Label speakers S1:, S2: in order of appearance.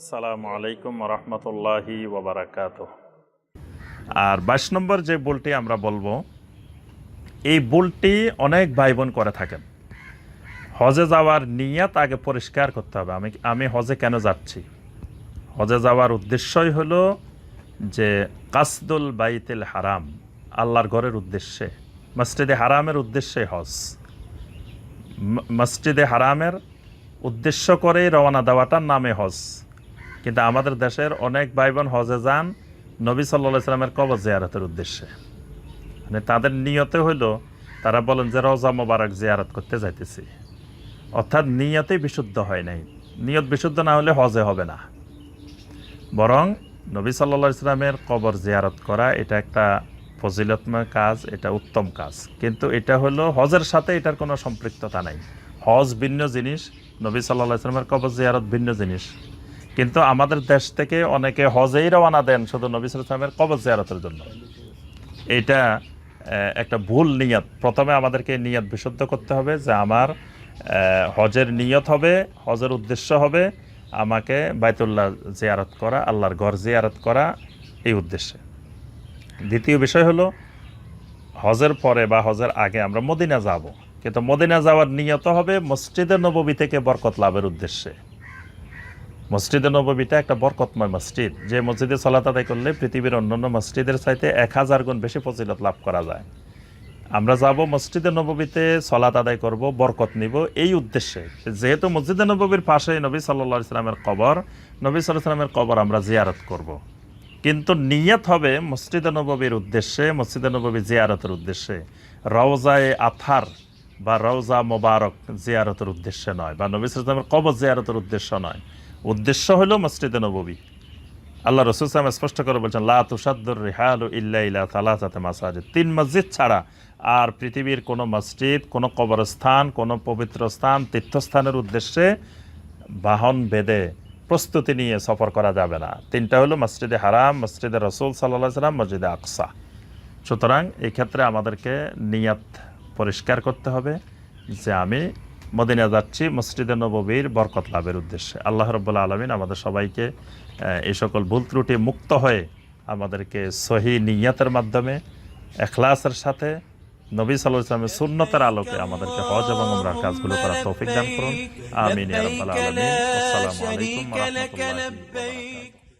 S1: আসসালামু আলাইকুম রহমতুল্লাহি ওবরাকাত আর বাইশ নম্বর যে বলটি আমরা বলব, এই বলটি অনেক ভাই বোন করে থাকেন। হজে যাওয়ার নিয়াত আগে পরিষ্কার করতে হবে। আমি আমি হজে কেন যাচ্ছি? হজে যাওয়ার উদ্দেশ্যই হলো যে কাসদুল বাইতেল হারাম, আল্লাহর ঘরের উদ্দেশ্যে, মসজিদে হারামের উদ্দেশ্যে হজ। মসজিদে হারামের উদ্দেশ্য করে রওনা দেওয়াটার নামে হজ। কিন্তু আমাদের দেশের অনেক ভাই বোন হজে যান নবী সাল্লা সাল্লামের কবর জিয়ারতের উদ্দেশ্যে। মানে তাদের নিয়তে হইল, তারা বলেন যে রওজা মোবারক জিয়ারত করতে যাইতেছি। অর্থাৎ নিয়তেই বিশুদ্ধ হয় নাই। নিয়ত বিশুদ্ধ না হলে হজে হবে না। বরং নবী সাল্লা ইসলামের কবর জিয়ারত করা এটা একটা ফজিলতময় কাজ, এটা উত্তম কাজ। কিন্তু এটা হলো হজের সাথে এটার কোনো সম্পৃক্ততা নাই। হজ ভিন্ন জিনিস, নবী সাল্লাহ ইসলামের কবর জিয়ারত ভিন্ন জিনিস। কিন্তু আমাদের দেশ থেকে অনেকে হজেই রওনা দেন শুধু নবী ইসলামের কবর জিয়ারতের জন্য। এটা একটা ভুল নিয়ত। প্রথমে আমাদেরকে নিয়ত বিশুদ্ধ করতে হবে যে আমার হজের নিয়ত হবে, হজের উদ্দেশ্য হবে আমাকে বাইতুল্লাহ জিয়ারত করা, আল্লাহর ঘর জিয়ারত করা এই উদ্দেশ্যে। দ্বিতীয় বিষয় হলো, হজের পরে বা হজের আগে আমরা মদিনা যাব। কিন্তু মদিনা যাওয়ার নিয়ত হবে মসজিদে নববী থেকে বরকত লাভের উদ্দেশ্যে। মসজিদে নববীটা একটা বরকতময় মসজিদ। যে মসজিদে সলাত আদায় করলে পৃথিবীর অন্যান্য মসজিদের চাইতে এক হাজার গুণ বেশি ফজিলত লাভ করা যায়। আমরা যাব মসজিদে নববীতে সলাত আদায় করব, বরকত নিব এই উদ্দেশ্যে। যেহেতু মসজিদে নববীর পাশে নবী সাল্লা ইসলামের কবর, নবী সাল্লাহ ইসলামের কবর আমরা জিয়ারত করব। কিন্তু নিয়ত হবে মসজিদে নববীর উদ্দেশ্যে, মসজিদে নববী জিয়ারতের উদ্দেশ্যে। রওজায় আথার বা রওজা মোবারক জিয়ারতের উদ্দেশ্যে নয় বা নবী ওয়াসাল্লামের কবর জিয়ারতের উদ্দেশ্য নয়। উদ্দেশ্য হলো মসজিদে নববী। আল্লাহ রসুল সালাম স্পষ্ট করে বলছেন, লা তুসাদ্দুর রিহালু ইল্লা ইলা তালাতাতে মাসাজিদ। তিন মসজিদ ছাড়া আর পৃথিবীর কোনো মসজিদ, কোনো কবরস্থান, কোনো পবিত্র স্থান, তীর্থস্থানের উদ্দেশ্যে বাহন বেদে প্রস্তুতি নিয়ে সফর করা যাবে না। তিনটা হলো মসজিদে হারাম, মসজিদে রসুল সাল্লাহ সাল্লাম মসজিদে আকসা। সুতরাং এক্ষেত্রে আমাদেরকে নিয়াত পরিষ্কার করতে হবে যে আমি মদিনা যাচ্ছি, মসজিদে নববীর বরকত লাভের উদ্দেশ্যে। আল্লাহ রব্বুল্লা আলমিন আমাদের সবাইকে এই সকল ভুল ত্রুটি মুক্ত হয়ে আমাদেরকে সহি নিয়াতের মাধ্যমে, এখলাসের সাথে নবী সাল্লাহ ইসলামের সুন্নতের আলোকে আমাদেরকে হজ এবং আমরা কাজগুলো করার তৌফিক দান করুন। আমিন আসসালামু আলাইকুম